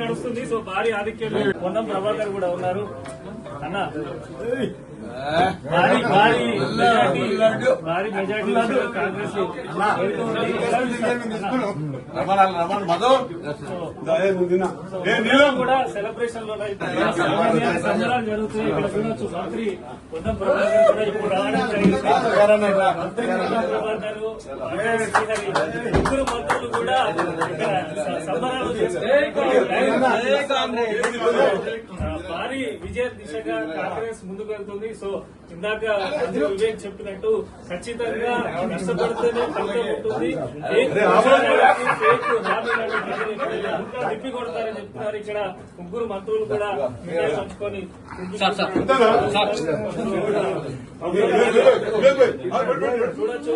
నడుస్తుంది సో భారీ ఆధిక్యం పొన్నం ప్రభాకర్ కూడా ఉన్నారు అన్న భారీ భారీ మెజార్టీ భారీ మెజార్టీ కాంగ్రెస్ కూడా సెలబ్రేషన్లో సంబరాలు జరుగుతున్నాయి ఇక్కడ చూడొచ్చు మంత్రి పొన్నం ప్రభాకర్ కూడా ఇప్పుడు రావడం ముగ్గురు మంత్రులు కూడా సంబరాలు భారీ విజయ దిశగా కాంగ్రెస్ ముందుకు వెళ్తుంది. సో ఇందాక వివేక్ చెప్పినట్టు ఖచ్చితంగా కష్టపడితేనే ఫలితం ఉంటుంది. తిప్పి కొడతారని చెప్తున్నారు ఇక్కడ ముగ్గురు మంత్రులు కూడా పంచుకొని చూడొచ్చు